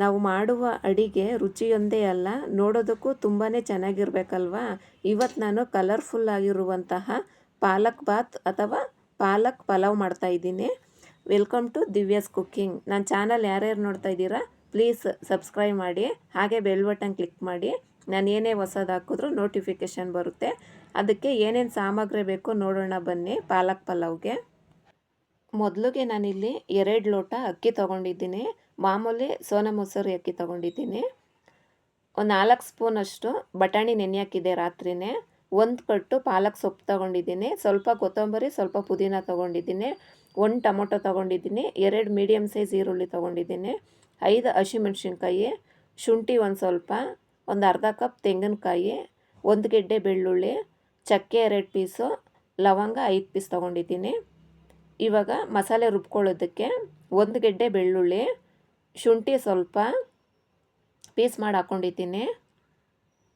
ನಾವು ಮಾಡುವ ಅಡಿಗೆ ರುಚಿಯೊಂದೇ ಅಲ್ಲ, ನೋಡೋದಕ್ಕೂ ತುಂಬಾ ಚೆನ್ನಾಗಿರ್ಬೇಕಲ್ವಾ? ಇವತ್ತು ನಾನು ಕಲರ್ಫುಲ್ ಆಗಿರುವಂತಹ ಪಾಲಕ್ ಬಾತ್ ಅಥವಾ ಪಾಲಕ್ ಪಲಾವ್ ಮಾಡ್ತಾ ಇದ್ದೀನಿ. Welcome to Divya's cooking. ನನ್ನ ಚಾನಲ್ ಯಾರ್ಯಾರು ನೋಡ್ತಾ ಇದ್ದೀರಾ ಪ್ಲೀಸ್ ಸಬ್ಸ್ಕ್ರೈಬ್ ಮಾಡಿ, ಹಾಗೆ ಬೆಲ್ ಬಟನ್ ಕ್ಲಿಕ್ ಮಾಡಿ. ನಾನು ಏನೇ ಹೊಸದು ಹಾಕಿದ್ರೂ ನೋಟಿಫಿಕೇಷನ್ ಬರುತ್ತೆ. ಅದಕ್ಕೆ ಏನೇನು ಸಾಮಗ್ರಿ ಬೇಕು ನೋಡೋಣ ಬನ್ನಿ ಪಾಲಕ್ ಪಲಾವ್ಗೆ. ಮೊದಲಿಗೆ ನಾನಿಲ್ಲಿ ಎರಡು ಲೋಟ ಅಕ್ಕಿ ತೊಗೊಂಡಿದ್ದೀನಿ. ಮಾಮೂಲಿ ಸೋನಾ ಮೊಸರು ಅಕ್ಕಿ ತೊಗೊಂಡಿದ್ದೀನಿ. ಒಂದು ನಾಲ್ಕು ಸ್ಪೂನಷ್ಟು ಬಟಾಣಿ ನೆನೆ ಹಾಕಿದ್ದೆ ರಾತ್ರಿನೇ. ಒಂದು ಕಟ್ಟು ಪಾಲಕ್ ಸೊಪ್ಪು ತೊಗೊಂಡಿದ್ದೀನಿ. ಸ್ವಲ್ಪ ಕೊತ್ತಂಬರಿ, ಸ್ವಲ್ಪ ಪುದೀನ ತೊಗೊಂಡಿದ್ದೀನಿ. ಒಂದು ಟೊಮೊಟೊ ತೊಗೊಂಡಿದ್ದೀನಿ. ಎರಡು ಮೀಡಿಯಮ್ ಸೈಜ್ ಈರುಳ್ಳಿ ತೊಗೊಂಡಿದ್ದೀನಿ. ಐದು ಹಸಿಮೆಣ್ಸಿನ್ಕಾಯಿ, ಶುಂಠಿ ಒಂದು ಸ್ವಲ್ಪ, ಒಂದು ಅರ್ಧ ಕಪ್ ತೆಂಗಿನಕಾಯಿ, ಒಂದು ಗೆಡ್ಡೆ ಬೆಳ್ಳುಳ್ಳಿ, ಚಕ್ಕೆ ಎರಡು ಪೀಸು, ಲವಂಗ ಐದು ಪೀಸ್ ತೊಗೊಂಡಿದ್ದೀನಿ. ಇವಾಗ ಮಸಾಲೆ ರುಬ್ಕೊಳ್ಳೋದಕ್ಕೆ ಒಂದು ಗೆಡ್ಡೆ ಬೆಳ್ಳುಳ್ಳಿ ಶುಂಠಿ ಸ್ವಲ್ಪ ಪೀಸ್ ಮಾಡಿ ಹಾಕ್ಕೊಂಡಿದ್ದೀನಿ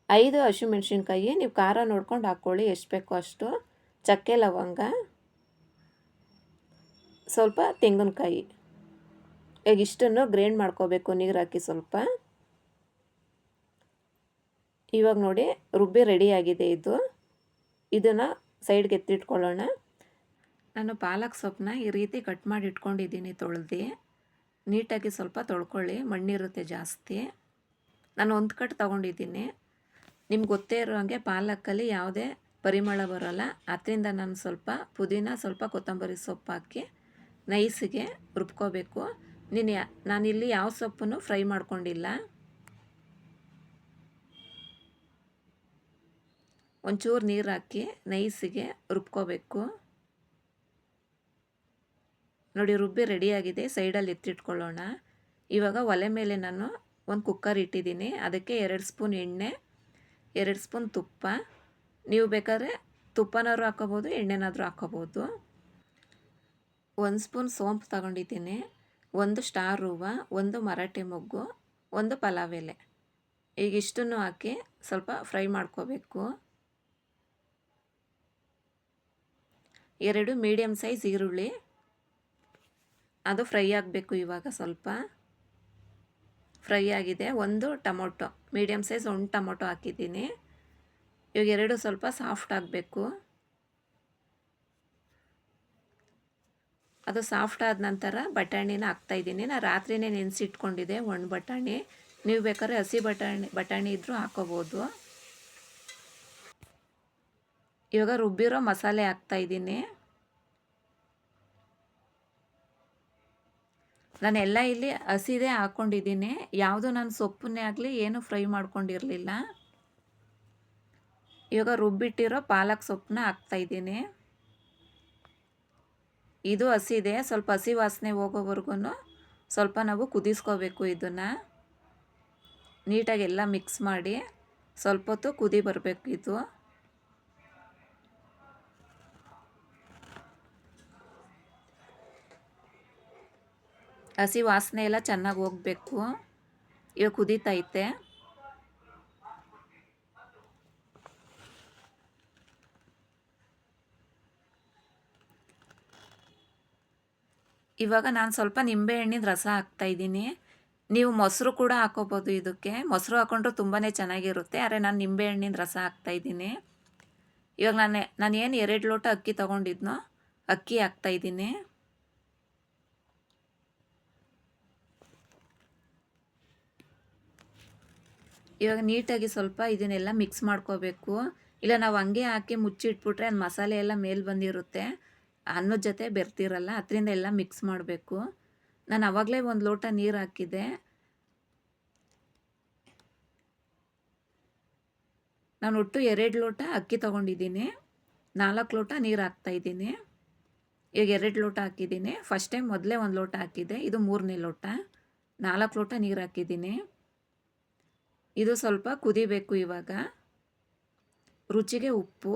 ಐದು ಹಸಿಮೆಣ್ಸಿನ್ಕಾಯಿ ನೀವು ಖಾರ ನೋಡ್ಕೊಂಡು ಹಾಕ್ಕೊಳ್ಳಿ, ಎಷ್ಟು ಬೇಕೋ ಅಷ್ಟು. ಚಕ್ಕೆ ಲವಂಗ, ಸ್ವಲ್ಪ ತೆಂಗಿನಕಾಯಿ. ಈಗ ಇಷ್ಟನ್ನು ಗ್ರೈಂಡ್ ಮಾಡ್ಕೋಬೇಕು, ನೀರು ಹಾಕಿ ಸ್ವಲ್ಪ. ಇವಾಗ ನೋಡಿ, ರುಬ್ಬಿ ರೆಡಿಯಾಗಿದೆ ಇದು. ಇದನ್ನು ಸೈಡ್ಗೆ ಎತ್ತಿಟ್ಕೊಳ್ಳೋಣ. ನಾನು ಪಾಲಕ್ ಸೊಪ್ಪನ್ನ ಈ ರೀತಿ ಕಟ್ ಮಾಡಿ ಇಟ್ಕೊಂಡಿದ್ದೀನಿ ತೊಳೆದು. ನೀಟಾಗಿ ಸ್ವಲ್ಪ ತೊಳ್ಕೊಳ್ಳಿ, ಮಣ್ಣಿರುತ್ತೆ ಜಾಸ್ತಿ. ನಾನು ಒಂದು ಕಟ್ ತೊಗೊಂಡಿದ್ದೀನಿ. ನಿಮ್ಗೆ ಗೊತ್ತೇ ಇರೋ ಹಾಗೆ ಪಾಲಕ್ಕಲ್ಲಿ ಯಾವುದೇ ಪರಿಮಳ ಬರೋಲ್ಲ. ಅದರಿಂದ ನಾನು ಸ್ವಲ್ಪ ಪುದೀನ, ಸ್ವಲ್ಪ ಕೊತ್ತಂಬರಿ ಸೊಪ್ಪು ಹಾಕಿ ನೈಸಿಗೆ ರುಬ್ಕೋಬೇಕು. ನೀನು ಯಾ, ನಾನಿಲ್ಲಿ ಯಾವ ಸೊಪ್ಪನ್ನು ಫ್ರೈ ಮಾಡ್ಕೊಂಡಿಲ್ಲ. ಒಂಚೂರು ನೀರು ಹಾಕಿ ನೈಸಿಗೆ ರುಬ್ಕೋಬೇಕು. ನೋಡಿ ರುಬ್ಬಿ ರೆಡಿಯಾಗಿದೆ ಸೈಡಲ್ಲಿ ಎತ್ತಿಟ್ಕೊಳ್ಳೋಣ. ಇವಾಗ ಒಲೆ ಮೇಲೆ ನಾನು ಒಂದು ಕುಕ್ಕರ್ ಇಟ್ಟಿದ್ದೀನಿ. ಅದಕ್ಕೆ ಎರಡು ಸ್ಪೂನ್ ಎಣ್ಣೆ, ಎರಡು ಸ್ಪೂನ್ ತುಪ್ಪ. ನೀವು ಬೇಕಾದ್ರೆ ತುಪ್ಪನಾದ್ರು ಹಾಕೋಬೋದು ಎಣ್ಣೆನಾದರೂ ಹಾಕೋಬೋದು ಒಂದು ಸ್ಪೂನ್ ಸೋಂಪು ತಗೊಂಡಿದ್ದೀನಿ. ಒಂದು ಸ್ಟಾರ್ ಹೂವು, ಒಂದು ಮರಾಠಿ ಮೊಗ್ಗು, ಒಂದು ಪಲಾವ್ ಎಲೆ. ಈಗ ಇಷ್ಟನ್ನು ಹಾಕಿ ಸ್ವಲ್ಪ ಫ್ರೈ ಮಾಡ್ಕೋಬೇಕು. ಎರಡು ಮೀಡಿಯಮ್ ಸೈಜ್ ಈರುಳ್ಳಿ ಅದು ಫ್ರೈ ಆಗಬೇಕು ಇವಾಗ ಸ್ವಲ್ಪ. ಫ್ರೈ ಆಗಿದೆ. ಒಂದು ಟೊಮೊಟೊ ಮೀಡಿಯಮ್ ಸೈಜ್ ಒಂದು ಟೊಮೊಟೊ ಹಾಕಿದ್ದೀನಿ. ಇವಾಗ ಎರಡು ಸ್ವಲ್ಪ ಸಾಫ್ಟ್ ಆಗಬೇಕು. ಅದು ಸಾಫ್ಟ್ ಆದ ನಂತರ ಬಟಾಣಿನ ಹಾಕ್ತಾಯಿದ್ದೀನಿ ನಾನು ರಾತ್ರಿನೇ ನೆನೆಸಿಟ್ಕೊಂಡಿದ್ದೆ ಒಣ ಬಟಾಣಿ. ನೀವು ಬೇಕಾದ್ರೆ ಹಸಿ ಬಟಾಣಿ ಬಟಾಣಿ ಇದ್ದರೂ ಹಾಕೋಬೋದು. ಇವಾಗ ರುಬ್ಬಿರೋ ಮಸಾಲೆ ಹಾಕ್ತಾಯಿದ್ದೀನಿ ನಾನೆಲ್ಲ ಇಲ್ಲಿ ಹಸಿದೇ ಹಾಕ್ಕೊಂಡಿದ್ದೀನಿ ಯಾವುದು ನಾನು ಸೊಪ್ಪನ್ನೇ ಆಗಲಿ ಏನು ಫ್ರೈ ಮಾಡ್ಕೊಂಡಿರಲಿಲ್ಲ. ಇವಾಗ ರುಬ್ಬಿಟ್ಟಿರೋ ಪಾಲಕ್ ಸೊಪ್ಪನ್ನ ಹಾಕ್ತಾಯಿದ್ದೀನಿ ಇದು ಹಸಿದೆ. ಸ್ವಲ್ಪ ಹಸಿ ವಾಸನೆ ಹೋಗೋವರೆಗೂ ಸ್ವಲ್ಪ ನಾವು ಕುದಿಸ್ಕೋಬೇಕು ಇದನ್ನು. ನೀಟಾಗಿ ಎಲ್ಲ ಮಿಕ್ಸ್ ಮಾಡಿ ಸ್ವಲ್ಪ ಹೊತ್ತು ಕುದಿ ಬರಬೇಕು ಇದು. ಹಸಿ ವಾಸನೆ ಎಲ್ಲ ಚೆನ್ನಾಗಿ ಹೋಗಬೇಕು. ಇವಾಗ ಕುದೀತೈತೆ. ಇವಾಗ ನಾನು ಸ್ವಲ್ಪ ನಿಂಬೆಹಣ್ಣಿನ ರಸ ಹಾಕ್ತಾಯಿದ್ದೀನಿ ನೀವು ಮೊಸರು ಕೂಡ ಹಾಕೋಬೋದು ಇದಕ್ಕೆ. ಮೊಸರು ಹಾಕ್ಕೊಂಡ್ರೆ ತುಂಬಾ ಚೆನ್ನಾಗಿರುತ್ತೆ. ಆದರೆ ನಾನು ನಿಂಬೆಹಣ್ಣಿನ ರಸ ಹಾಕ್ತಾಯಿದ್ದೀನಿ ಇವಾಗ ನಾನು ನಾನು ಏನು ಎರಡು ಲೋಟ ಅಕ್ಕಿ ತೊಗೊಂಡಿದ್ನೋ, ಅಕ್ಕಿ ಹಾಕ್ತಾಯಿದ್ದೀನಿ ಇವಾಗ ನೀಟಾಗಿ ಸ್ವಲ್ಪ ಇದನ್ನೆಲ್ಲ ಮಿಕ್ಸ್ ಮಾಡ್ಕೋಬೇಕು. ಇಲ್ಲ, ನಾವು ಹಂಗೆ ಹಾಕಿ ಮುಚ್ಚಿಟ್ಬಿಟ್ರೆ ಅದು ಮಸಾಲೆ ಎಲ್ಲ ಮೇಲೆ ಬಂದಿರುತ್ತೆ. ಅನ್ನದ ಜೊತೆ ಬೆರ್ತಿರಲ್ಲ ಅದರಿಂದ ಎಲ್ಲ ಮಿಕ್ಸ್ ಮಾಡಬೇಕು. ನಾನು ಆವಾಗಲೇ ಒಂದು ಲೋಟ ನೀರು ಹಾಕಿದೆ. ನಾನು ಒಟ್ಟು ಎರಡು ಲೋಟ ಅಕ್ಕಿ ತೊಗೊಂಡಿದ್ದೀನಿ. ನಾಲ್ಕು ಲೋಟ ನೀರು ಹಾಕ್ತಾಯಿದ್ದೀನಿ ಈಗ ಎರಡು ಲೋಟ ಹಾಕಿದ್ದೀನಿ. ಫಸ್ಟ್ ಟೈಮ್ ಮೊದಲೇ ಒಂದು ಲೋಟ ಹಾಕಿದ್ದೆ. ಇದು ಮೂರನೇ ಲೋಟ. ನಾಲ್ಕು ಲೋಟ ನೀರು ಹಾಕಿದ್ದೀನಿ. ಇದು ಸ್ವಲ್ಪ ಕುದಿಬೇಕು ಇವಾಗ. ರುಚಿಗೆ ಉಪ್ಪು.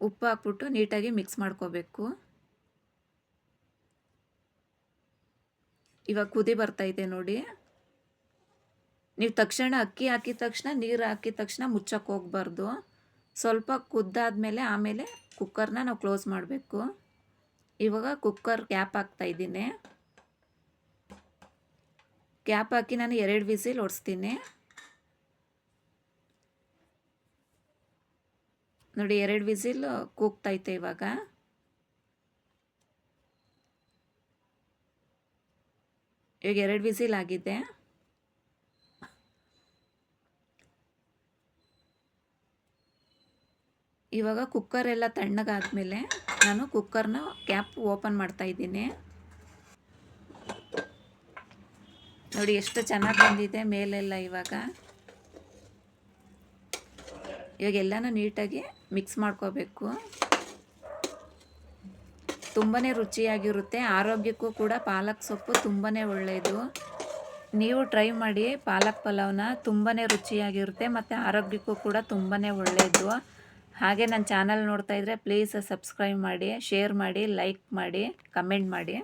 ಉಪ್ಪು ಹಾಕ್ಬಿಟ್ಟು ನೀಟಾಗಿ ಮಿಕ್ಸ್ ಮಾಡ್ಕೋಬೇಕು. ಇವಾಗ ಕುದಿ ಬರ್ತೈತೆ ನೋಡಿ. ನೀವು ತಕ್ಷಣ ಅಕ್ಕಿ ಹಾಕಿದ ತಕ್ಷಣ, ನೀರು ಹಾಕಿದ ತಕ್ಷಣ ಮುಚ್ಚಕ್ಕೆ ಹೋಗ್ಬಾರ್ದು. ಸ್ವಲ್ಪ ಕುದ್ದಾದ್ಮೇಲೆ ಆಮೇಲೆ ಕುಕ್ಕರ್ನ ನಾವು ಕ್ಲೋಸ್ ಮಾಡಬೇಕು. ಇವಾಗ ಕುಕ್ಕರ್ ಕ್ಯಾಪ್ ಹಾಕ್ತಾಯಿದ್ದೀನಿ ಕ್ಯಾಪ್ ಹಾಕಿ ನಾನು ಎರಡು ವಿಸಿಲ್ ಓಡಿಸ್ತೀನಿ. ನೋಡಿ, ಎರಡು ವಿಸಿಲ್ ಕೂಗ್ತೈತೆ ಇವಾಗ. ಇವಾಗ ಎರಡು ವಿಸಿಲ್ ಆಗಿದೆ. ಇವಾಗ ಕುಕ್ಕರ್ ಎಲ್ಲ ತಣ್ಣಗಾದ್ಮೇಲೆ ನಾನು ಕುಕ್ಕರ್ನ ಕ್ಯಾಪ್ ಓಪನ್ ಮಾಡ್ತಾ ಇದ್ದೀನಿ. ನೋಡಿ ಎಷ್ಟು ಚೆನ್ನಾಗಿ ಬಂದಿದೆ ಮೇಲೆಲ್ಲ ಇವಾಗ. ಇವಾಗ ಎಲ್ಲನೂ ನೀಟಾಗಿ ಮಿಕ್ಸ್ ಮಾಡ್ಕೋಬೇಕು. ತುಂಬಾ ರುಚಿಯಾಗಿರುತ್ತೆ. ಆರೋಗ್ಯಕ್ಕೂ ಕೂಡ ಪಾಲಕ್ ಸೊಪ್ಪು ತುಂಬಾ ಒಳ್ಳೆಯದು ನೀವು ಟ್ರೈ ಮಾಡಿ ಪಾಲಕ್ ಪಲಾವ್ನ ತುಂಬಾ ರುಚಿಯಾಗಿರುತ್ತೆ ಮತ್ತು ಆರೋಗ್ಯಕ್ಕೂ ಕೂಡ ತುಂಬಾ ಒಳ್ಳೆಯದು ಹಾಗೆ ನನ್ನ ಚಾನಲ್ ನೋಡ್ತಾ ಇದ್ದರೆ ಪ್ಲೀಸ್ ಸಬ್ಸ್ಕ್ರೈಬ್ ಮಾಡಿ ಶೇರ್ ಮಾಡಿ ಲೈಕ್ ಮಾಡಿ ಕಮೆಂಟ್ ಮಾಡಿ.